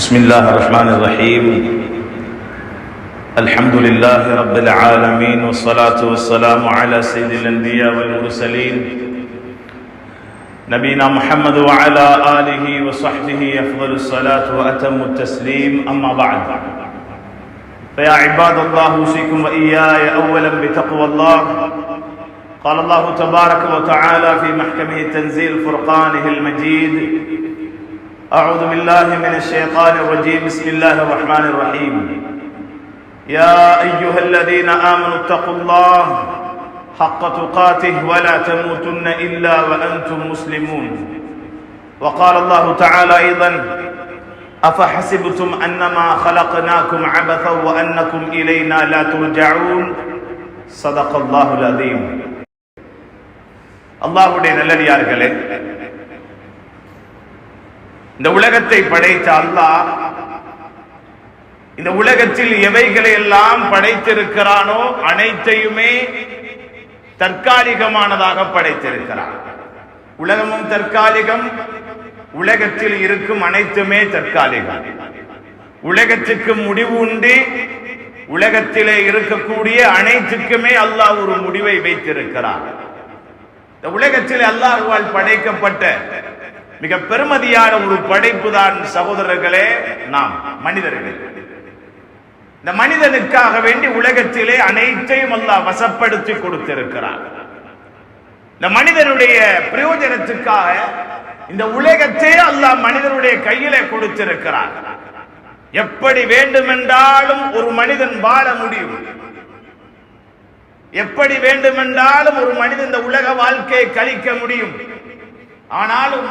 بسم الله الرحمن الرحيم. الحمد لله رب العالمين والصلاة والسلام على سيد الأنبياء والمرسلين. نبينا محمد وعلى آله وصحبه أفضل الصلاة وأتم التسليم أما بعد. فيا عباد الله أوصيكم وإياي أولا بتقوى الله. قال الله تبارك وتعالى في محكمه تنزيل فرقانه المجيد أعوذ بالله من الشيطان الرجيم بسم الله الرحمن الرحيم يا أيها الذين آمنوا اتقوا الله حق تقاته ولا تموتن إلا وأنتم مسلمون وقال الله تعالى أيضا أفحسبتم أنما خلقناكم عبثا وأنكم إلينا لا ترجعون صدق الله العظيم அல்லாஹ்வுடைய நல்லடியார்களே இந்த உலகத்தை படைத்த அல்லாஹ் இந்த உலகத்தில் எவைகளை எல்லாம் படைத்திருக்கிறானோ அனைத்தையுமே தற்காலிகமானதாக படைத்திருக்கிறான் உலகமும் தற்காலிகம் உலகத்தில் இருக்கும் அனைத்துமே தற்காலிகம். உலகத்துக்கு முடிவு உண்டு உலகத்திலே இருக்கக்கூடிய அனைத்துக்குமே அல்லாஹ் ஒரு முடிவை வைத்திருக்கிறார். இந்த உலகத்தில் அல்லாஹுவால் படைக்கப்பட்ட மிக பெருமதியான ஒரு படைப்பு தான் சகோதரர்களே நாம் மனிதர்கள். இந்த மனிதனுக்காக வேண்டி உலகத்திலே அனைத்தையும் அல்லாஹ் வசப்படுத்தி கொடுத்திருக்கிறார். இந்த மனிதனுடைய பிரயோஜனத்துக்காக இந்த உலகத்தை அல்லாஹ் மனிதனுடைய கையிலே கொடுத்திருக்கிறார். எப்படி வேண்டுமென்றாலும் ஒரு மனிதன் வாழ முடியும். எப்படி வேண்டுமென்றாலும் ஒரு மனிதன் இந்த உலக வாழ்க்கையை கழிக்க முடியும். ஆனாலும்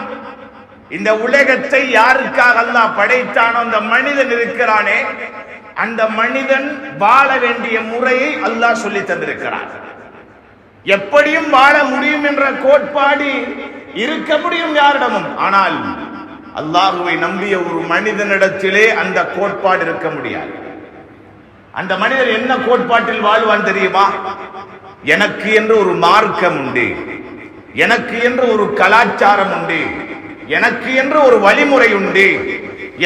இந்த உலகத்தை யாருக்காக அல்லாஹ் படைத்தானோ அந்த மனிதன் இருக்கிறானே அந்த மனிதன் வாழ வேண்டிய முறையை அல்லாஹ் சொல்லி தந்திருக்கிறான். எப்படியும் வாழ முடியும் என்ற கோட்பாடு இருக்க முடியும் யாரிடமும். ஆனால் அல்லாஹுவை நம்பிய ஒரு மனிதனிடத்திலே அந்த கோட்பாடு இருக்க முடியாது. அந்த மனிதர் என்ன கோட்பாட்டில் வாழ்வான் தெரியுமா? எனக்கு என்று ஒரு மார்க்கம் உண்டு. எனக்கு என்று ஒரு கலாச்சாரம் உண்டு. எனக்கு என்று ஒரு வழிமுறை உண்டு.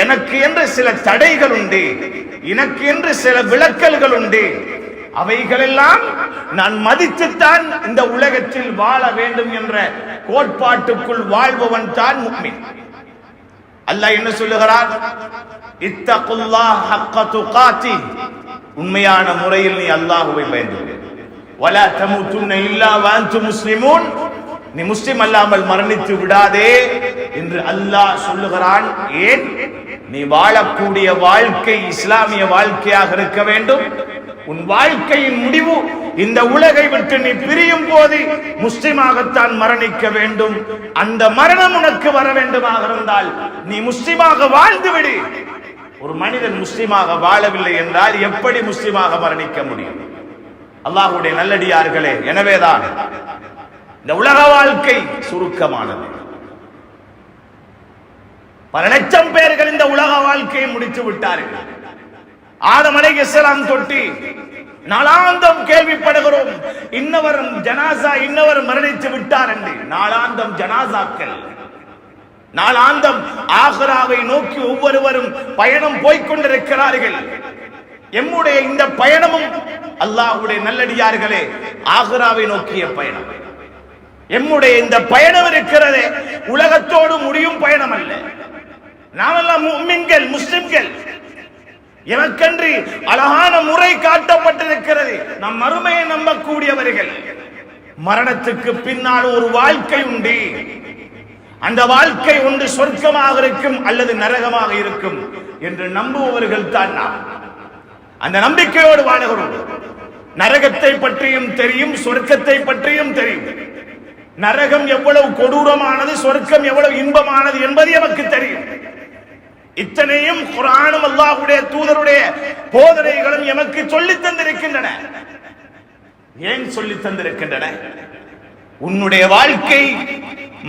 எனக்கு என்று சில தடைகள் உண்டு. எனக்கு என்று சில விளக்கல்கள் உண்டு. அவைகளெல்லாம் நான் மதித்துத்தான் இந்த உலகத்தில் வாழ வேண்டும் என்ற கோட்பாட்டுக்குள் வாழ்பவன் தான் முக்மின். அல்லாஹ் என்ன சொல்லுகிறார் இத்தகுல்லாஹ் ஹக்க துகாத்தி. உண்மையான முறையில் நீ அல்லாஹுவை பயந்து வலா தமுத்துன்ன இல்லா வாந்து முஸ்லிமூன். நீ முஸ்லிம் அல்லாமல் மரணித்து விடாதே என்று அல்லாஹ் சொல்லுகிறான். ஏன்? நீ வாழக்கூடிய வாழ்க்கை இஸ்லாமிய வாழ்க்கையாக இருக்க வேண்டும். உன் வாழ்க்கையின் முடிவு இந்த உலகை விட்டு நீ பிரியும் போது முஸ்லிமாகத்தான் மரணிக்க வேண்டும். அந்த மரணம் உனக்கு வர வேண்டுமாக இருந்தால் நீ முஸ்லிமாக வாழ்ந்து விடு ஒரு மனிதன் முஸ்லிமாக வாழவில்லை என்றால் எப்படி முஸ்லிமாக மரணிக்க முடியும்? அல்லாஹுடைய நல்லடியார்களே எனவேதான் இந்த உலக வாழ்க்கை சுருக்கமானது. பல லட்சம் பேர்கள் இந்த உலக வாழ்க்கையை முடித்து விட்டார்கள். ஆதமலை இஸ்லாம் தொட்டி நாளாந்தம் கேள்விப்படுகிறோம் இன்னவர் ஜனாசா இன்னவர் மரணித்து விட்டார் என்று. நாளாந்தம் ஜனாசாக்கள். நாளாந்தம் ஆஹ்ராவை நோக்கி ஒவ்வொருவரும் பயணம் போய்கொண்டிருக்கிறார்கள் எம்முடைய இந்த பயணமும் அல்லாஹுடைய நல்லடியார்களே ஆஹ்ராவை நோக்கிய பயணம். எம்முடைய இந்த பயணம் இருக்கிறதே. உலகத்தோடு முடியும் பயணம் அல்ல நாமெல்லாம் முஸ்லிம்கள் முஸ்லிம்கள். எனக்கென்று அழகான முறை காட்டப்பட்டிருக்கிறது. நம் மறுமையை நம்பக்கூடியவர்கள். மரணத்துக்கு பின்னால் ஒரு வாழ்க்கை உண்டு. அந்த வாழ்க்கை ஒன்று சொர்க்கமாக இருக்கும் அல்லது நரகமாக இருக்கும் என்று நம்புபவர்கள் தான் நாம். அந்த நம்பிக்கையோடு வாழுகிறோம். நரகத்தை பற்றியும் தெரியும் சொர்க்கத்தை பற்றியும் தெரியும். நரகம் எவ்வளவு கொடூரமானது சொர்க்கம் எவ்வளவு இன்பமானது என்பது எனக்கு தெரியும். இத்தனையும் குரானும் அல்லாஹுடைய தூதருடைய போதனைகளும் எமக்கு சொல்லி தந்திருக்கின்றன. ஏன் சொல்லி தந்திருக்கின்றன? உன்னுடைய வாழ்க்கை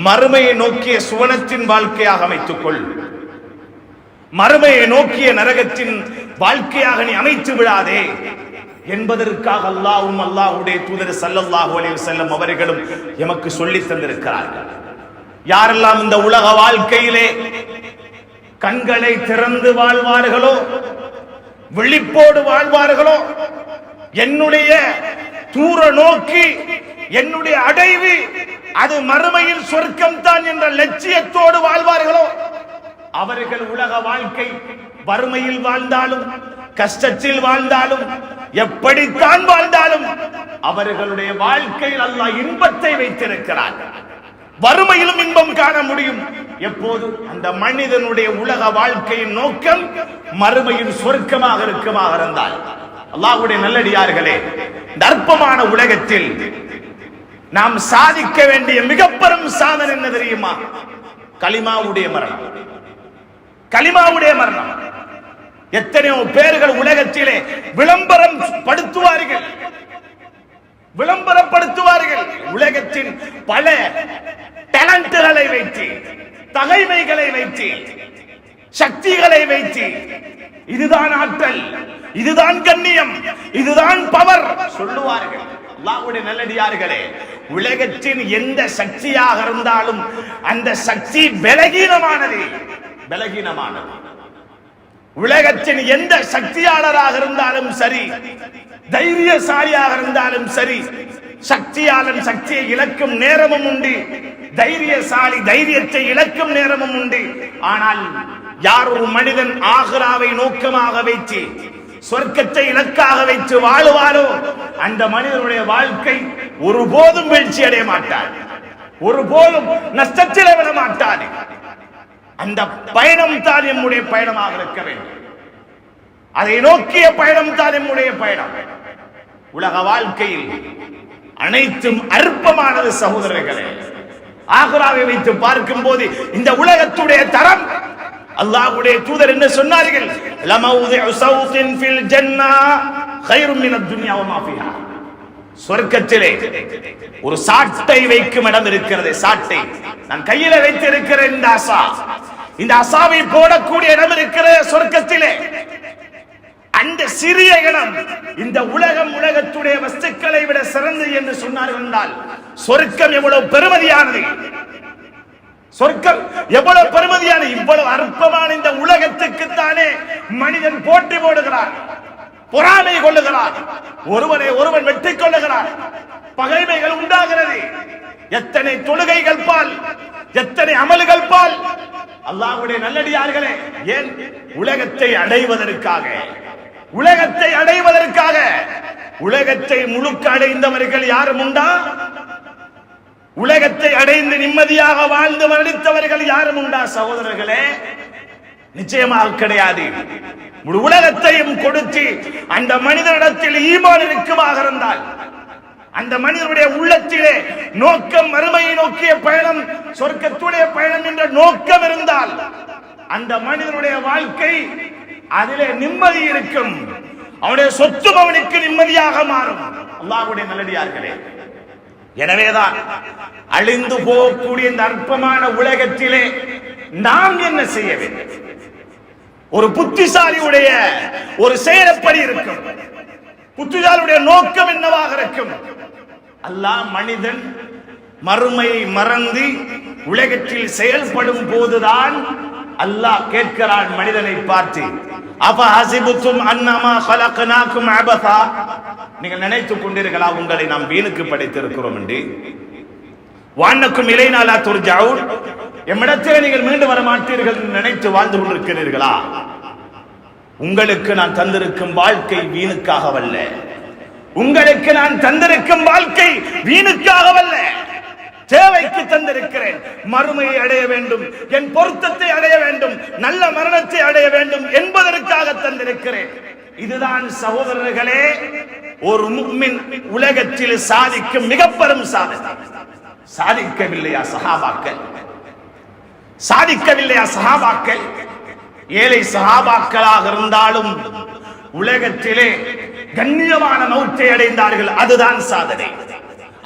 மறுமையை நோக்கிய சுவனத்தின் வாழ்க்கையாக அமைத்துக் கொள் மறுமையை நோக்கிய நரகத்தின் வாழ்க்கையாக நீ அமைத்து விடாதே. என்பதற்காக அல்லாவும் அல்லாஹுடைய தூதர் சல்லல்லாஹு அலைஹி செல்லும் அவர்களும் எமக்கு சொல்லி தந்திருக்கிறார்கள். யாரெல்லாம் இந்த உலக வாழ்க்கையிலே கண்களை திறந்து வாழ்வார்களோ விழிப்போடு வாழ்வார்களோ என்னுடைய தூர நோக்கி என்னுடைய அடைவு அது மறுமையில் சொர்க்கம் தான் என்ற லட்சியத்தோடு வாழ்வார்களோ அவர்கள் உலக வாழ்க்கை வறுமையில் வாழ்ந்தாலும் கஷ்டத்தில் வாழ்ந்தாலும் எப்படித்தான் வாழ்ந்தாலும் அவர்களுடைய வாழ்க்கையில் அல்லாஹ் இன்பத்தை வைத்திருக்கிறார். வறுமையிலும் இன்பம் காண முடியும். எப்போது? அந்த மனிதனுடைய உலக வாழ்க்கையின் நோக்கம் மறுமையின் சொர்க்கமாக இருக்கமாக இருந்தால். அல்லாஹுடைய நல்லடியார்களே தர்ப்பமான உலகத்தில் நாம் சாதிக்க வேண்டிய மிக பெரும் சாதனை என்ன தெரியுமா? கலிமாவுடைய மரணம். கலிமாவுடைய மரணம். எத்தனையோ பேர்கள் உலகத்திலே விளம்பரம் படுத்துவார்கள். விளம்பரப்படுத்துவார்கள் உலகத்தின் பல டேலண்ட்களை வைத்து தகைமைகளை வைத்து சக்திகளை வைத்து இதுதான் ஆற்றல் இதுதான் கண்ணியம் இதுதான் பவர் சொல்லுவார்கள். அல்லாஹ்வுடைய நல்லடியார்களே உலகத்தின் எந்த சக்தியாக இருந்தாலும் அந்த சக்தி பலகீனமானது பலகீனமானது. உலகத்தின் எந்த சக்தியாளராக இருந்தாலும் சரி தைரியசாலியாக இருந்தாலும் சரி சக்தியாளன் சக்தியை இழக்கும் நேரமும் உண்டு. தைரியசாலி தைரியத்தை இழக்கும் நேரமும் உண்டு. ஆனால் யார் ஒரு மனிதன் ஆக்ராவை நோக்கமாக வைத்து சொர்க்கத்தை இலக்காக வைத்து வாழுவாரோ அந்த மனிதனுடைய வாழ்க்கை ஒருபோதும் வீழ்ச்சி அடைய மாட்டார் ஒருபோதும் நஷ்டத்தில் விட மாட்டார் அந்த பயணம் தான் நம்முடைய பயணமாக இருக்க வேண்டும். அதை நோக்கிய பயணம் தான் நம்முடைய பயணம். உலக வாழ்க்கையில் அனைத்தும் அற்பமானது சகோதரர்களே. ஆகுராவை வைத்து பார்க்கும் போது இந்த உலகத்துடைய தரம் அல்லாஹ்வுடைய தூதர் என்ன சொன்னார்கள்? லமௌதிஉ சௌத்தின் ஃபில் ஜன்னா கைரும் மினத் துன்யா சொர்க்கத்திலே ஒரு சாட்டை வைக்கும் இடம் இருக்கிறது சாட்டை. நான் கையில வைத்திருக்கிற இந்த அசா. இந்த அசாவை போடக்கூடிய இடம் இருக்கிற சொர்க்கத்திலே. அந்த சிறிய இடம் இந்த உலகம் உலகத்துடைய வஸ்துக்களை விட சிறந்தது என்று சொன்னார்கள் என்றால் சொர்க்கம் எவ்வளவு பெருமதியானது. சொர்க்கம் எவ்வளவு பெருமதியான இவ்வளவு அற்பமான இந்த உலகத்துக்கு தானே மனிதன் போட்டி போடுகிறான். பொறாமை கொள்ளுகிறார். ஒருவனை ஒருவன் வெட்டிக் கொள்ளுகிறார். பகைமைகள் உண்டாகிறது. எத்தனை தொழுகைகள் பால் எத்தனை அமல்கள் பால். அல்லாஹ்வுடைய நல்லடியார்களே ஏன் உலகத்தை அடைவதற்காக உலகத்தை அடைவதற்காக உலகத்தை முழுக்க அடைந்தவர்கள் யாரும் உண்டா? உலகத்தை அடைந்து நிம்மதியாக வாழ்ந்து மரணித்தவர்கள் யாரும் உண்டா சகோதரர்களே? நிச்சயமாக கிடையாது. முழு உலகத்தையும் கொடுத்து அந்த மனிதனிடத்தில் ஈமான் இருக்குமாக இருந்தால் அந்த மனிதனுடைய உள்ளத்திலே நோக்கம் மறுமையை நோக்கிய பயணம் சொர்க்கத்துடைய பயணம் என்ற நோக்கம் இருந்தால் அந்த மனிதனுடைய வாழ்க்கை அதிலே நிம்மதி இருக்கும். அவனுடைய சொத்து அவனுக்கு நிம்மதியாக மாறும். அல்லாஹுடைய நல்லடியார்களே எனவேதான் அழிந்து போகக்கூடிய இந்த அற்பமான உலகத்திலே நாம் என்ன செய்ய வேண்டும்? ஒரு புத்திசாலியுடைய ஒரு செயலப்படி இருக்கும். புத்திசாலியுடைய நோக்கம் என்னவாக இருக்கும்? அல்லாஹ் மனிதன் மறுமையை மறந்து உலகத்தில் செயல்படும் போதுதான் அல்லாஹ் கேட்கிறான் மனிதனை பார்த்து. அப்ப ஹசிபுத்தும் அன்னமா கலக்கனாக்கும் அபதா? நீங்கள் நினைத்துக் கொண்டீர்களா உங்களை நாம் வீணுக்கு படைத்திருக்கிறோம் என்று? வானக்கும் இலைநாளா துர்ஜாவுன்? எம்மிடத்திலே நீங்கள் மீண்டு வர மாட்டீர்கள் நினைத்து வாழ்ந்து கொண்டிருக்கிறீர்களா? உங்களுக்கு நான் தந்திருக்கும் வாழ்க்கை வீணுக்காகவல்ல. உங்களுக்கு நான் தந்திருக்கும் வாழ்க்கை வீணுக்காகவல்ல. தேவைக்கு தந்திருக்கிறேன். மறுமையை அடைய வேண்டும். என் பொருத்தத்தை அடைய வேண்டும். நல்ல மரணத்தை அடைய வேண்டும் என்பதற்காக தந்திருக்கிறேன். இதுதான் சகோதரர்களே ஒரு முக்மின் உலகத்தில் சாதிக்கும் மிக பெரும் சாதனை. சாதிக்கவில்லையா சகாபாக்கள்? சாதிக்கவில்லையா சஹாபாக்கள் ஏழை சஹாபாக்களாக இருந்தாலும் உலகத்திலே கண்ணியமான மௌத்தை அடைந்தார்கள். அதுதான் சாதனை.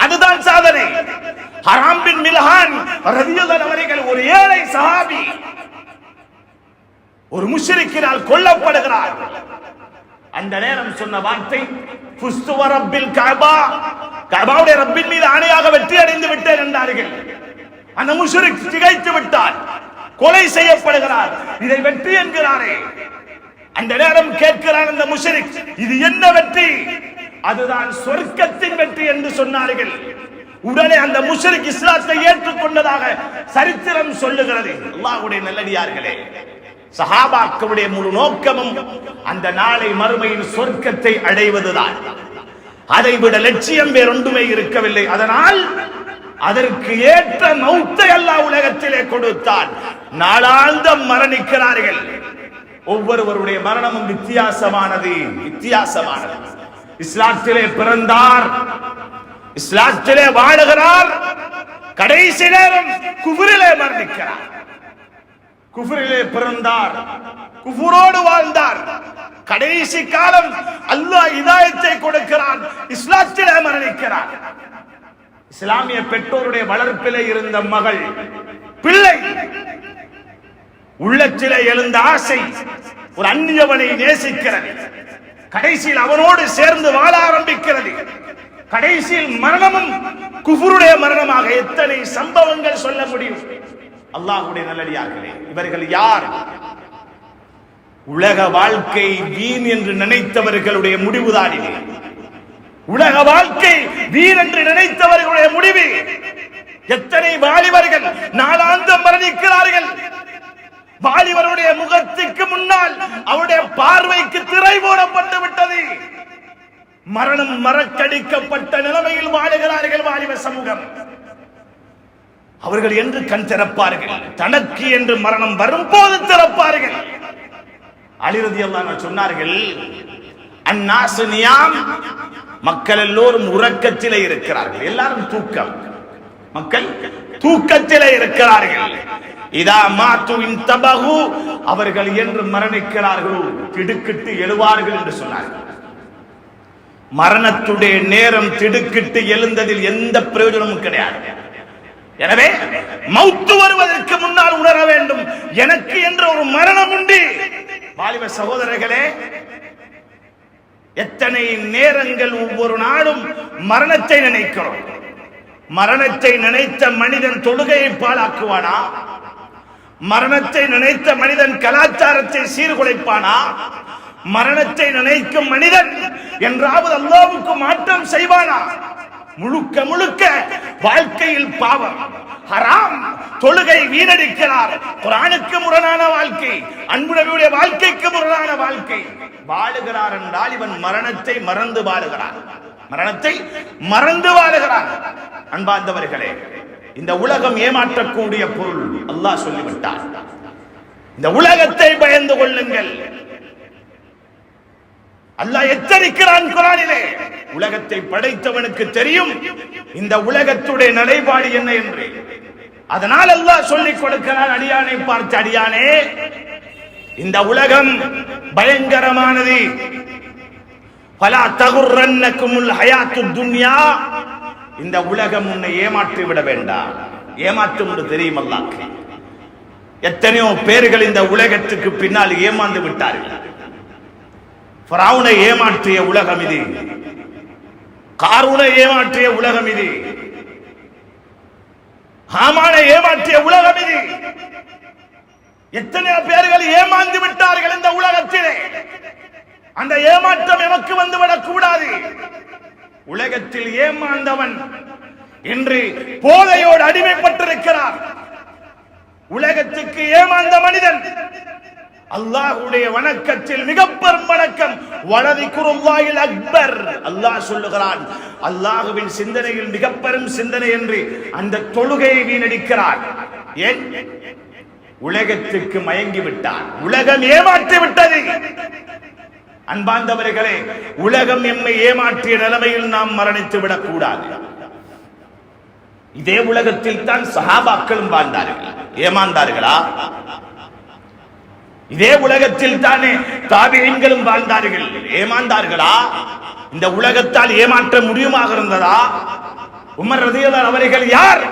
அதுதான் சாதனை. ஹராம் பின் மில்ஹான் அவர்கள் ஒரு ஏழை சஹாபி ஒரு முஷ்ரிக்கினால் கொல்லப்படுகிறார். அந்த நேரம் சொன்ன வார்த்தை புஸ்துவ ரப்பில் கபா கபாவுடைய ரப்பின் மீது ஆணையாக வெற்றி அடைந்து விட்டேன் என்றார்கள். அந்த முஷரிக் திகைத்து விட்டார். கொலை செய்யப்படுகிறார். இதை வெற்றி என்கிறாரே. அந்த நேரம் கேட்கிறார் அந்த முஷரிக் இது என்ன வெற்றி? அதுதான் சொர்க்கத்தின் வெற்றி என்று சொன்னார்கள். உடனே அந்த முஷரிக் இஸ்லாத்தை ஏற்றுக்கொண்டதாக சரித்திரம் சொல்லுகிறது. அல்லாஹ்வுடைய நல்லடியார்களே சஹாபாக்களுடைய முழு நோக்கமும் அந்த நாளை மறுமையின் சொர்க்கத்தை அடைவதுதான். அதை விட லட்சியம் வேறொன்றுமே இருக்கவில்லை. அதனால் அதற்கு ஏற்ற மௌத்தை அல்லாஹ் உலகத்திலே கொடுத்தான் நாளாந்த மரணிக்கிறார்கள். ஒவ்வொருவருடைய மரணமும் வித்தியாசமானது வித்தியாசமானது. இஸ்லாத்திலே பிறந்தார். இஸ்லாத்திலே வாழுகிறார். கடைசி நேரம் குபுரிலே மரணிக்கிறார். குஃபரிலே பிறந்தார். குஃபுரோடு வாழ்ந்தார். கடைசி காலம் அல்லாஹ் இதாயத்தை கொடுக்கிறான். இஸ்லாத்திலே மரணிக்கிறார். இஸ்லாமிய பெற்றோருடைய வளர்ப்பிலே இருந்த மகள் பிள்ளை. உள்ளத்திலே எழுந்த ஆசை ஒரு அந்நியவனை நேசிக்கிறது. கடைசியில் அவனோடு சேர்ந்து வாழ ஆரம்பிக்கிறது. கடைசியில் மரணமும் குஃபுருடைய மரணமாக எத்தனை சம்பவங்கள் சொல்ல முடியும்? அல்லாஹுடைய நல்லடியார்களே இவர்கள் யார்? உலக வாழ்க்கை வீண் என்று நினைத்தவர்களுடைய முடிவுதான் இது உலக வாழ்க்கை வீரென்று நினைத்தவர்களுடைய முடிவு. எத்தனை வாலிபர்கள் நாளாந்தம் மரணிக்கிறார்கள். வாலிபருடைய முகத்துக்கு முன்னால் அவருடைய பார்வைக்கு திரை போடப்பட்டு விட்டது. மரணம் மறக்கடிக்கப்பட்ட நிலைமையில் வாழுகிறார்கள் வாலிப சமூகம். அவர்கள் என்று கண் திறப்பார்கள். தனக்கு என்று மரணம் வரும்போது திறப்பார்கள். அலிரதி சொன்னார்கள் அந்நாசு நியாம் மக்கள் எல்லோரும் உறக்கத்திலே இருக்கிறார்கள். எல்லாரும் தூக்கம். மக்கள் தூக்கத்திலே இருக்கிறார்கள். இதா மாத்து தபகு அவர்கள் என்று மரணிக்கிறார்களோ திடுக்கிட்டு எழுவார்கள் என்று சொன்னார்கள். மரணத்துடைய நேரம் திடுக்கிட்டு எழுந்ததில் எந்த பிரயோஜனமும் கிடையாது. எனவே மௌத்து வருவதற்கு முன்னால் உணர வேண்டும். எனக்கு என்ற ஒரு மரணம் உண்டு. வாலிப சகோதரர்களே எத்தனை நேரங்கள் ஒவ்வொரு நாளும் மரணத்தை நினைக்கிறோம்? மரணத்தை நினைத்த மனிதன் தொழுகையை பாழாக்குவானா? மரணத்தை நினைத்த மனிதன் கலாச்சாரத்தை சீர்குலைப்பானா? மரணத்தை நினைக்கும் மனிதன் என்றாவது அல்லாவுக்கு மாற்றம் செய்வானா? முழுக்க முழுக்க வாழ்க்கையில் பாவம் ஹராம் தொழுகை வீணடிக்கிறார். குரானுக்கு முரணான வாழ்க்கை அன்புடைய வாழ்க்கைக்கு முரணான வாழ்க்கை. வாழுகிறார் என்றால் இவன் மரணத்தை மறந்து வாழுகிறான். மரணத்தை மறந்து வாழுகிறான். அன்பார்ந்தவர்களே இந்த உலகம் ஏமாற்றக்கூடிய பொருள் அல்லாஹ் சொல்லிவிட்டார் இந்த உலகத்தை பயந்து கொள்ளுங்கள். அல்லாஹ் எச்சரிக்கிறான் குரானிலே உலகத்தை படைத்தவனுக்கு தெரியும் இந்த உலகத்துடைய நிலைப்பாடு என்ன என்று. அதனால் அல்லாஹ் சொல்லிக் கொடுக்கிறான் அடியானை பார்த்து அடியானே இந்த உலகம் பயங்கரமானது. பலா தகுர்ரன்னக்குமுல் ஹயாத்து துன்யா. இந்த உலகம் உன்னை ஏமாற்றி விட வேண்டாம். ஏமாற்றும் என்று தெரியும் எத்தனையோ பேர்கள் இந்த உலகத்துக்கு பின்னால் ஏமாந்து விட்டார்கள். ஏமாற்றிய உலகம் இது. காரூனை ஏமாற்றிய உலகம் இது. ஹாமானை ஏமாற்றிய உலகம் இது. எத்தனையோ பேர்கள் ஏமாந்து விட்டார்கள் இந்த உலகத்திலே. அந்த ஏமாற்றம் எமக்கு வந்துவிடக் கூடாது உலகத்தில் ஏமாந்தவன் இன்று போதையோடு அடிமைப்பட்டிருக்கிறார். உலகத்துக்கு ஏமாந்த மனிதன் அல்லாஹுடைய வணக்கத்தில் மிக பெரும் வணக்கம். வலது குருவாயில் அக்பர் அல்லாஹ் சொல்லுகிறான். அல்லாஹுவின் சிந்தனையில் மிக பெரும் சிந்தனை என்று அந்த தொழுகையை வீணடிக்கிறார். ஏன்? உலகத்துக்கு மயங்கி விட்டார் உலகம் ஏமாற்றி விட்டது அன்பார்ந்தவர்களே உலகம் எம்மை ஏமாற்றிய நிலைமையில் நாம் மரணித்து விடக்கூடாது. இதே உலகத்தில் தான் சஹாபாக்களும் வாழ்ந்தார்கள். ஏமாந்தார்களா? இதே உலகத்தில் தானே தாபியன்களும் வாழ்ந்தார்கள். ஏமாந்தார்களா? இந்த உலகத்தால் ஏமாற்ற முடியுமாக இருந்ததா? உமர் ரதியல்லாஹு அவர்கள் யார்?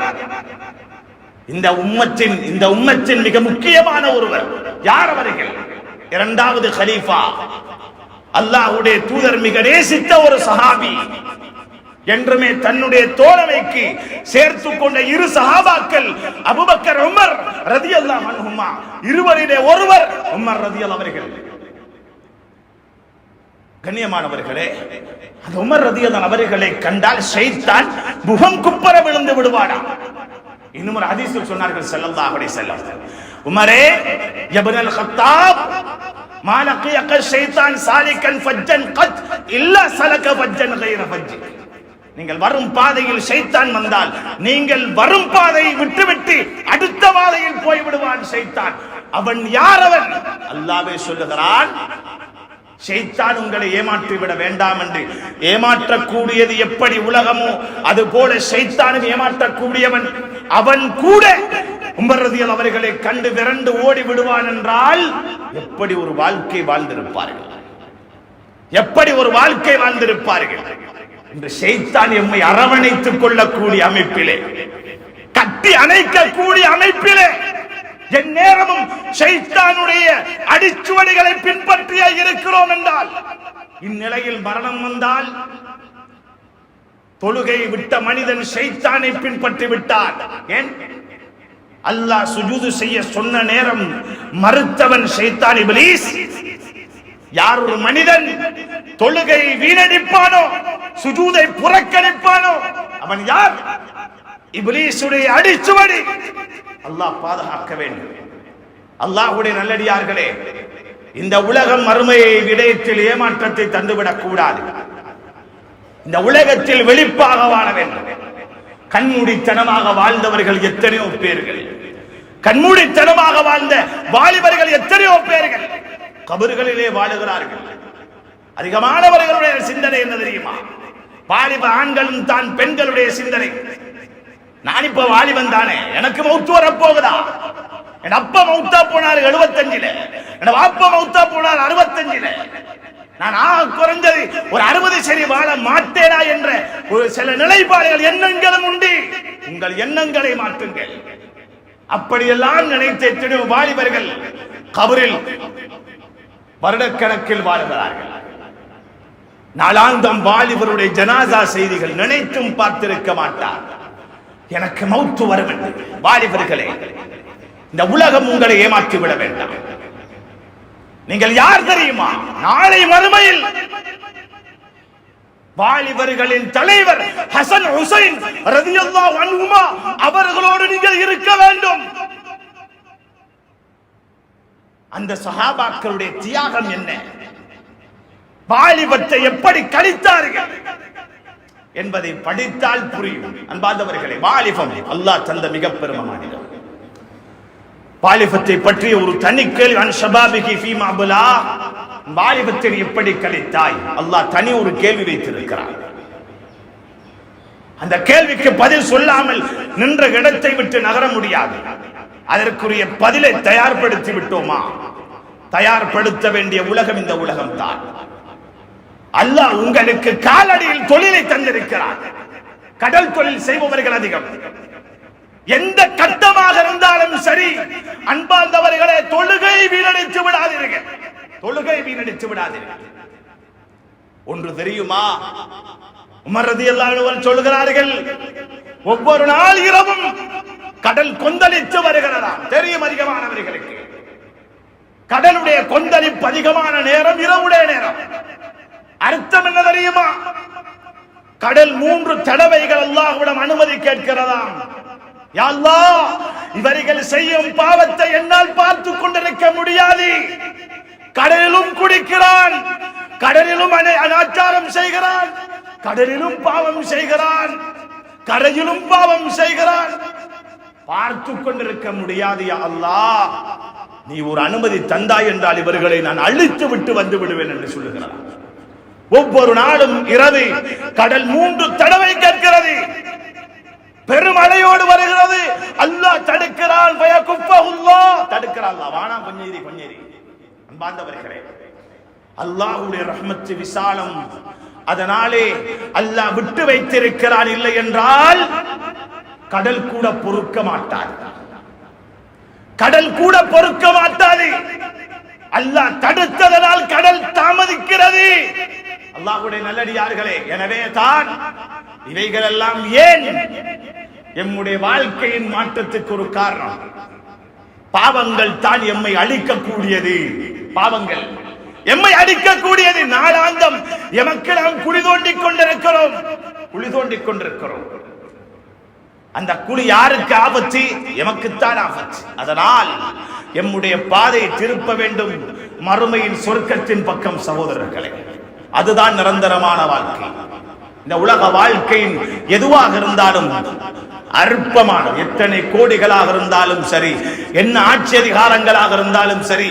இந்த உம்மத்தின் இந்த உம்மத்தின் மிக முக்கியமான ஒருவர். யார் அவர்கள்? இரண்டாவது ஹலீஃபா அல்லாஹுடைய தூதர் மிக நேசித்த ஒரு சஹாபி. என்றுமே தன்னுடைய தோழமைக்கு சேர்த்து கொண்ட இரு சஹாபாக்கள் அபுபக்கர் உமர் ரதியல்லாஹு அன்ஹுமா. இருவரிலே ஒருவர் உமர் ரதியல் அவர்கள். கண்ணியமானவர்களே அந்த உமர் ரதி அவர்களை கண்டால் ஷைத்தான் முகம் குப்பர விழுந்து விடுவாடா இன்னும் ஒரு அதிசல் சொன்னார்கள் செல்லல்லா அப்படி செல்ல உமரே யபுனல் ஹத்தாப் மாலக்கியக்க ஷைத்தான் சாலிக்கன் ஃபஜ்ஜன் கத் இல்ல சலக ஃபஜ்ஜன் கைர ஃபஜ்ஜி. நீங்கள் வரும் பாதையில் சைத்தான் வந்தால் நீங்கள் வரும் பாதையை விட்டுவிட்டு அடுத்த பாதையில் போய் விடுவான் சைத்தான் அவன் யார் அவன்? அல்லாவே சொல்லுகிறான் ஷெய்தான் உங்களை ஏமாற்றி விட வேண்டாம் என்று. ஏமாற்றக்கூடியது எப்படி உலகமோ அது போல ஷெய்தானும் ஏமாற்றக்கூடியவன். அவன் கூட உமர் அவர்களை கண்டு விரண்டு ஓடி விடுவான் என்றால் எப்படி ஒரு வாழ்க்கை வாழ்ந்திருப்பார்கள்? எப்படி ஒரு வாழ்க்கை வாழ்ந்திருப்பார்கள்? என்று ஷைத்தான் எம்மை அரவணைத்துக் கொள்ளக்கூடிய அமைப்பிலே கட்டி அணைக்கக்கூடிய அமைப்பிலே என் நேரமும் சைத்தானுடைய அடிச்சுவடிகளை பின்பற்றியே இருக்கிறோம் என்றால் இந்நிலையில் மரணம் வந்தால் தொழுகை விட்ட மனிதன் ஷைத்தானை பின்பற்றி விட்டார் ஏன்? அல்லாஹ் சுஜூது செய்ய சொன்ன நேரம் மறுத்தவன் ஷைத்தான் இபிலீஸ். யார் ஒரு மனிதன் தொழுகை வீணடிப்பானோ சுஜூதை புறக்கணிப்பானோ அவன் யார்? இபிலீசுடைய அடிச்சுவடி. அல்லாஹ் பாதுகாக்க வேண்டும். அல்லாஹுடைய நல்லடியார்களே இந்த உலகம் மறுமையை விடயத்தில் ஏமாற்றத்தை தந்துவிடக் கூடாது இந்த உலகத்தில் வெளிப்பாக வாழ வேண்டும். கண்மூடித்தனமாக வாழ்ந்தவர்கள் எத்தனையோ பேர்கள். கண்மூடித்தனமாக வாழ்ந்த வாலிபர்கள் எத்தனையோ பேர்கள் கபறுகளிலே வாழுகிறார்கள். அதிகமானவர்களுடைய சிந்தனை என்ன தெரியுமா? வாலிப ஆண்களும் தான் பெண்களுடைய சிந்தனை. நான் இப்ப வாலிபன் தானே. எனக்கு மௌத்து வரப்போகுதா? என் அப்பா மௌத்தா போனார் எழுபத்தஞ்சில. என் அப்பா மௌத்தா போனார் அறுபத்தஞ்சில. நான் குறைஞ்சது ஒரு அறுபது சரி வாழ மாட்டேனா என்ற ஒரு சில நிலைப்பாடுகள் எண்ணங்களும் உண்டு. உங்கள் எண்ணங்களை மாற்றுங்கள். அப்படியெல்லாம் நினைத்த எத்தனையோ வாலிபர்கள். கபரில் வருடக்கணக்கில் வாழ்கிறார்கள். நாளாந்தம் வாலிபருடைய ஜனாதா செய்திகள் நினைத்தும் பார்த்திருக்க மாட்டார். எனக்கு மௌத்து வர வேண்டும் வாலிபர்களே இந்த உலகம் உங்களை ஏமாற்றி விட வேண்டாம். நீங்கள் யார் தெரியுமா? நாளை மறுமையில் வாலிபர்களின் தலைவர் ஹசன் ஹுசைன் அவர்களோடு நீங்கள் இருக்க வேண்டும். அந்த சஹாபாக்களுடைய தியாகம் என்ன? வாலிபத்தை எப்படி கழித்தார்கள் என்பதை படித்தால் புரியும். அன்பாந்தவர்களை வாலிபம் அல்லாஹ் தந்த மிக பெருமமானிடம் வாலிபத்தை பற்றிய ஒரு தனி கேள்வி. அன் ஷபாபிகி ஃபீ மாபுலா? வாலிபத்தை எப்படி கழித்தாய்? அல்லாஹ் தனி ஒரு கேள்வி வைத்திருக்கிறார் அந்த கேள்விக்கு பதில் சொல்லாமல் நின்ற இடத்தை விட்டு நகர முடியாது. அதற்குரிய பதிலை தயார்படுத்தி விட்டோமா? தயார்படுத்த வேண்டிய உலகம் இந்த உலகம் தான் அல்லாஹ் உங்களுக்கு காலடியில் தொழிலை தந்திருக்கிறார் கடல் தொழில் செய்பவர்கள் அதிகம். எந்த கட்டமாக இருந்தாலும் சரி அன்பார்ந்தவர்களே தொழுகை வீணடித்து விடாதீர்கள். தொழுகை வீணடித்து விடாதீர்கள். ஒன்று தெரியுமா? உமரதி ரதியல்லாஹு சொல்லுகிறார்கள் ஒவ்வொரு நாள் இரவும் கடல் கொந்தளித்து வருகிறதா? தெரியும் அதிகமானவர்களுக்கு. கடலுடைய கொந்தளிப்பு அதிகமான நேரம் இரவுடைய நேரம். அர்த்தம் என்ன தெரியுமா? கடல் மூன்று தடவைகள் அல்லாஹ்விடம் அனுமதி கேட்கிறதாம். யா இவர்கள் செய்யும் பாவத்தை என்னால் பார்த்து கொண்டிருக்க முடியாது. கடலிலும் குடிக்கிறான் கடலிலும் அனாச்சாரம் செய்கிறான் கடலிலும் பாவம் செய்கிறான் கரையிலும் பாவம் செய்கிறான். பார்த்து கொண்டிருக்க முடியாது அல்லா அல்லாஹ். நீ ஒரு அனுமதி தந்தாய் என்றால் இவர்களை நான் அழித்து விட்டு வந்து விடுவேன் என்று சொல்லுகிறான் ஒவ்வொரு நாளும் இரவு கடல் மூன்று தடவை கேட்கிறது. பெருமழையோடு வருகிறது. அல்லாஹ் தடுக்கிறான். பயகுஃபஹுல்லாஹ் தடுக்கிறான் அல்லாஹ். வானா கொஞ்சேரி கொஞ்சேரி அன்பார்ந்தவர்களே அல்லாஹ்வுடைய ரஹ்மத்து விசாலம். அதனாலே அல்லாஹ் விட்டு வைத்திருக்கிறான் இல்லை என்றால் கடல் கூட பொறுக்க மாட்டார் கடல் கூட பொறுக்க மாட்டாது. அல்லாஹ் தடுத்ததனால் கடல் தாமதிக்கிறது. அல்லாஹ்வுடைய நல்லடியார்களே எனவே தான் இவைகளெல்லாம் ஏன் எம்முடைய வாழ்க்கையின் மாற்றத்துக்கு ஒரு காரணம்? பாவங்கள் தான் எம்மை அழிக்கக்கூடியது. பாவங்கள் எம்மை அழிக்கக்கூடியது. நாளாந்தம் எமக்கு நாம் குழி தோண்டிக் கொண்டிருக்கிறோம். குழி தோண்டிக் கொண்டிருக்கிறோம். அந்த குழி யாருக்கு ஆபத்து? எமக்குத்தான் ஆபத்து. அதனால் எம்முடைய பாதையை திருப்ப வேண்டும். மறுமையின் சொர்க்கத்தின் பக்கம் சகோதரர்களே அதுதான் நிரந்தரமான வாழ்க்கை. இந்த உலக வாழ்க்கையின் எதுவாக இருந்தாலும் அற்பமான எத்தனை கோடிகளாக இருந்தாலும் சரி என்ன ஆட்சி அதிகாரங்களாக இருந்தாலும் சரி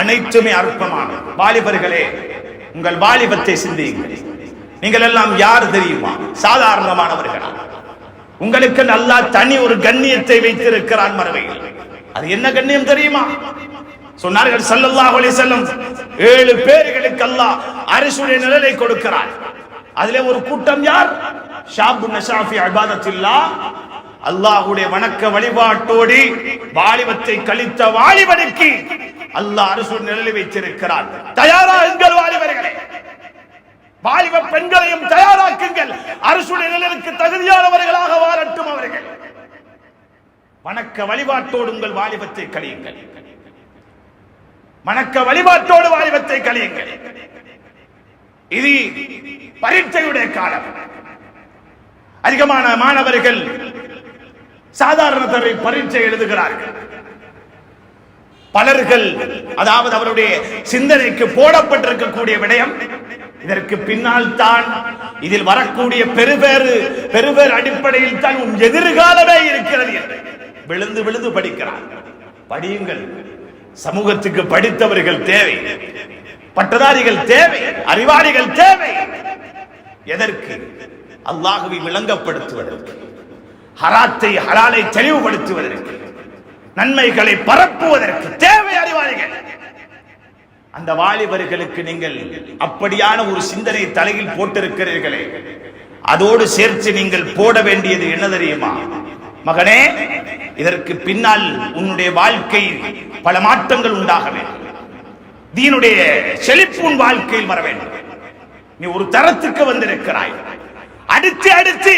அனைத்துமே அற்பமான வாலிபர்களே உங்கள் வாலிபத்தை சிந்தியுங்கள். நீங்கள் எல்லாம் யார் தெரியுமா? சாதாரணமானவர்களா. உங்களுக்கு நல்லா தனி ஒரு கண்ணியத்தை வைத்திருக்கிறான் மறுமையில் அது என்ன கண்ணியம் தெரியுமா? சொன்னார்கள் ஸல்லல்லாஹு அலைஹி வஸல்லம் ஏழு பேர்களுக்கு அல்லாஹ் அரிசுடைய நிழலை கொடுக்கிறான் அதிலே ஒரு கூட்டம் யார்? ஷாபு நஷாஃபி அபாதத்தில்லா அல்லாஹுடைய வணக்க வழிபாட்டோடு வாலிபத்தை கழித்த வாலிபனுக்கு அல்லாஹ் அரசு நிழலை வைத்திருக்கிறார். தயாரா எங்கள் வாலிபர்களே. வாலிப பெண்களையும் தயாராக்குங்கள். அரசுடைய நிழலுக்கு தகுதியானவர்களாக வாழட்டும் அவர்கள். வணக்க வழிபாட்டோடு உங்கள் வாலிபத்தை கழியுங்கள். வணக்க வழிபாட்டோடு வாலிபத்தை கழியுங்கள். இது பரீட்சையுடைய காலம். அதிகமான மாணவர்கள் சாதாரண பரீட்சை எழுதுகிறார்கள். பலர்கள் அதாவது அவருடைய சிந்தனைக்கு போடப்பட்டிருக்கக்கூடிய விடயம் இதற்கு பின்னால் தான் இதில் வரக்கூடிய பெருவேறு பெருவேறு அடிப்படையில் தான் உன் எதிர்காலமே இருக்கிறது என்று விழுந்து விழுந்து படிக்கிறார். படியுங்கள். சமூகத்துக்கு படித்தவர்கள் தேவை. பட்டதாரிகள் தேவை அறிவாளிகள் தேவை. எதற்கு? அல்லாஹுவை விளங்கப்படுத்துவதற்கு ஹராத்தை ஹலாலை தெளிவுபடுத்துவதற்கு. நன்மைகளை பரப்புவதற்கு தேவை அறிவாளிகள். அந்த வாலிபர்களுக்கு நீங்கள் அப்படியான ஒரு சிந்தனை தலையில் போட்டிருக்கிறீர்களே. அதோடு சேர்த்து நீங்கள் போட வேண்டியது என்ன தெரியுமா? மகனே இதற்கு பின்னால் உன்னுடைய வாழ்க்கை பல மாற்றங்கள் உண்டாக வேண்டும் தீனுடைய செழிப்பு உன் வாழ்க்கையில் வர வேண்டும். நீ ஒரு தரத்துக்கு வந்திருக்கிறாய். அடுத்து அடுத்து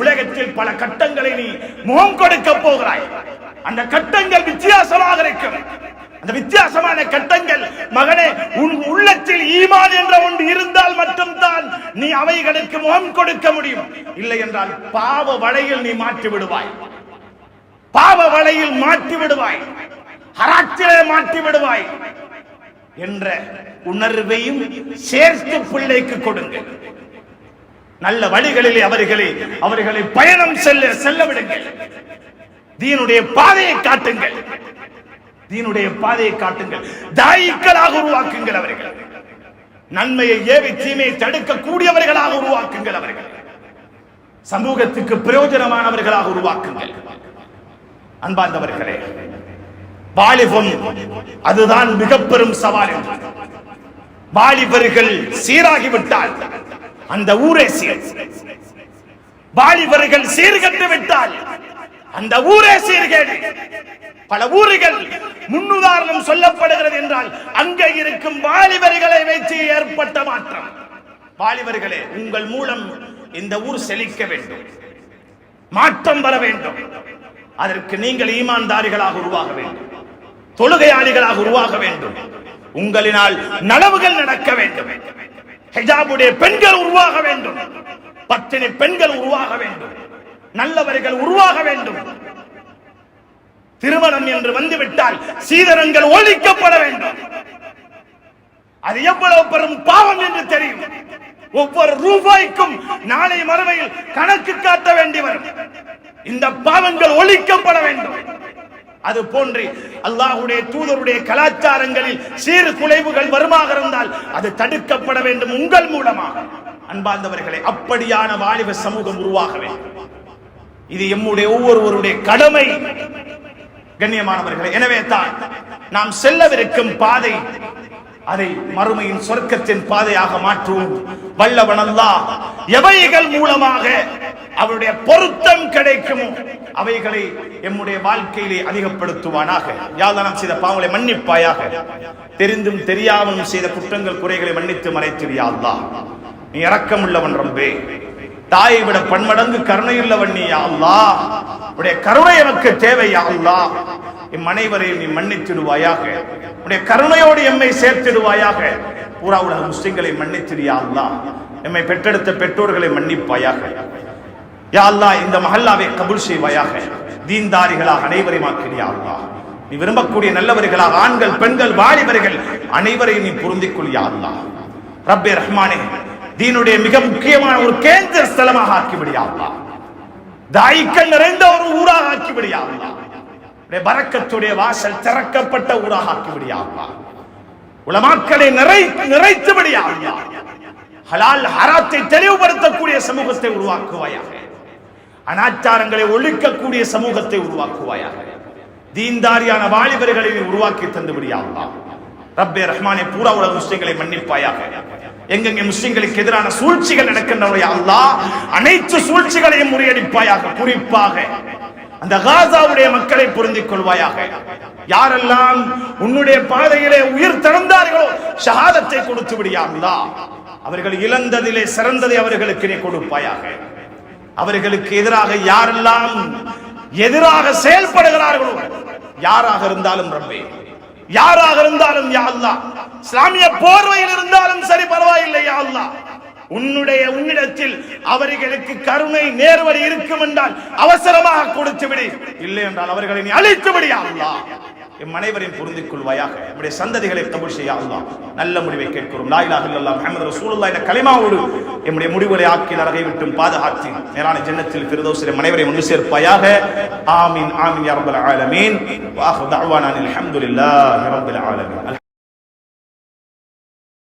உலகத்தில் பல கட்டங்களை நீ முகம் கொடுக்க போகிறாய். அந்த கட்டங்கள் வித்தியாசமாக இருக்கும். அந்த வித்தியாசமான கட்டங்கள் மகனே உன் உள்ளத்தில் ஈமான் என்ற ஒன்று இருந்தால் மட்டும்தான் நீ அவைகளுக்கு முகம் கொடுக்க முடியும். இல்லை என்றால் பாவ வலையில் நீ மாற்றி விடுவாய். பாவ வலையில் மாற்றி விடுவாய். ஹராத்திலே மாற்றி விடுவாய். என்ற உணர்வையும் சேர்த்து பிள்ளைக்கு கொடுங்கள் நல்ல வழிகளிலே அவர்களை அவர்களை பயணம் செல்ல செல்ல விடுங்கள் தீனுடைய பாதையை காட்டுங்கள். தீனுடைய பாதையை காட்டுங்கள். தாயிக்களாக உருவாக்குங்கள் அவர்கள். நன்மையை ஏவி தீமையை தடுக்க கூடியவர்களாக உருவாக்குங்கள் அவர்கள். சமூகத்துக்கு பிரயோஜனமானவர்களாக உருவாக்குங்கள். அன்பார்ந்தவர்களே வாலிபம் அதுதான் மிக பெரும் சவால் வாலிபர்கள் சீராகிவிட்டால் அந்த ஊரே சீர். வாலிபர்கள் சீர்கட்டு விட்டால் அந்த ஊரே சீர்கேடு. பல ஊர்கள் முன்னுதாரணம் சொல்லப்படுகிறது என்றால் அங்கே இருக்கும் வாலிபர்களை வைத்து ஏற்பட்ட மாற்றம். வாலிபர்களே உங்கள் மூலம் இந்த ஊர் செழிக்க வேண்டும். மாற்றம் வர வேண்டும். அதற்கு நீங்கள் ஈமான்தாரிகளாக உருவாக வேண்டும். தொழுகையாளிகளாக உருவாக வேண்டும். உங்களினால் நனவுகள் நடக்க வேண்டும். ஹிஜாபுடைய பெண்கள் உருவாக வேண்டும். பத்தினி பெண்கள் உருவாக வேண்டும். நல்லவர்கள் உருவாக வேண்டும். திருமணம் என்று வந்துவிட்டால் சீதனங்கள் ஒழிக்கப்பட வேண்டும். அது எவ்வளவு பெரும் பாவம் என்று தெரியும். ஒவ்வொரு ரூபாய்க்கும் நாளை மறுமையில் கணக்கு காட்ட வேண்டி வரும். இந்த பாவங்கள் ஒழிக்கப்பட வேண்டும். அது போன்று அல்லாஹுடைய தூதருடைய கலாச்சாரங்களில் சீர் குலைவுகள் வருமாக இருந்தால் அது தடுக்கப்பட வேண்டும் உங்கள் மூலமாக. அன்பார்ந்தவர்களே அப்படியான வாலிப சமூகம் உருவாக வேண்டும். இது எம்முடைய ஒவ்வொருவருடைய கடமை. கண்ணியமானவர்களே எனவே தான் நாம் செல்லவிருக்கும் பாதை அதை மறுமையின் சொர்க்கத்தின் பாதையாக மாற்றுவோம் வல்லவனல்லா எவைகள் மூலமாக அவருடைய பொருத்தம் கிடைக்குமோ அவைகளை எம்முடைய வாழ்க்கையிலே அதிகப்படுத்துவானாக. யாதனம் செய்த பாவங்களை மன்னிப்பாயாக. தெரிந்தும் தெரியாமலும் செய்த குற்றங்கள் குறைகளை மன்னித்து மறைத்திரு நீ இறக்கமுள்ளவன் ரப்பே. தாயை விட பன்மடங்கு கருணையுள்ளவன் நீ அல்லா உடைய கருணை எனக்கு தேவை அல்லா எம் அனைவரையும் நீ மன்னித்திடுவாயாக. உடைய கருணையோடு எம்மை சேர்த்திடுவாயாக. பூரா உலக முஸ்லிம்களை மன்னித்திடு யா எம்மை பெற்றெடுத்த பெற்றோர்களை மன்னிப்பாயாக. யா அல்லா இந்த மஹல்லாவை கபுல் செய்வாயாக. தீன்தாரிகளாக அனைவரையும் ஆக்கிறியா அல்லா நீ விரும்பக்கூடிய நல்லவர்களாக ஆண்கள் பெண்கள் வாலிபர்கள் அனைவரையும் நீ பொருந்திக் கொள்ளியா அல்லா ரப்பே ரஹ்மானே தீனுடைய மிக முக்கியமான ஒரு கேந்திர ஸ்தலமாக ஆக்கிவிடியா அல்லா தாய்க்கள் நிறைந்த ஒரு ஊராக ஆக்கிவிடியா அல்லா உடைய பரக்கத்துடைய வாசல் திறக்கப்பட்ட ஊராக உலமாக்களை நிறை நிறைத்துவிடியா ஹலால் ஹராத்தை தெளிவுபடுத்தக்கூடிய சமூகத்தை உருவாக்குவாயாக. அனாச்சாரங்களை ஒழிக்கக்கூடிய சமூகத்தை உருவாக்குவாயாக. தீன்தாரியான வாலிபர்களை உருவாக்கி தந்துவிடியா அல்லாஹ் ரப்பே ரஹ்மானே பூரா உலக முஸ்லிம்களை மன்னிப்பாயாக. எங்கெங்கே முஸ்லிம்களுக்கு எதிரான சூழ்ச்சிகள் நடக்கின்றவையா அல்லா அனைத்து சூழ்ச்சிகளையும் முறியடிப்பாயாக குறிப்பாக. அந்த காசாவுடைய மக்களை புரிந்திக் கொள்வாயாக. யாரெல்லாம் உன்னுடைய பாதையிலே உயிர் திறந்தார்களோ ஷஹாதத்தை கொடுத்து விடியாங்களா அவர்கள் இழந்ததிலே சிறந்ததை அவர்களுக்கு நீ கொடுப்பாயாக. அவர்களுக்கு எதிராக யாரெல்லாம் எதிராக செயல்படுகிறார்களோ யாராக இருந்தாலும் ரப்பே யாராக இருந்தாலும் யா அல்லா இஸ்லாமிய போர்வையில் இருந்தாலும் சரி பரவாயில்லை யா அல்லா உன்னுடைய உன்னிடத்தில் அவர்களுக்கு கருணை நேர்வடி இருக்கும் என்றால் அவசரமாக கொடுத்து விடு. இல்லை என்றால் அவர்களை நீ அழித்து விடியா எம் அனைவரையும் புரிந்து கொள்வாயாக. நம்முடைய சந்ததிகளை தமிழ் செய்ய நல்ல முடிவை கேட்கிறோம். லாயிலாக இலாஹ அஹமது ரசூலுல்லா இந்த என்ற கலிமாவோடு நம்முடைய முடிவுகளை ஆக்கி நரகை விட்டும் பாதுகாத்து மேலான ஜன்னத்தில் ஃபிர்தௌஸில் அனைவரையும் ஒன்று சேர்ப்பாயாக. ஆமீன் ஆமீன் யா ரப்பல் ஆலமீன். வாஹு தஅவானா அல்ஹம்துலில்லாஹி ரப்பில் ஆலமீன்.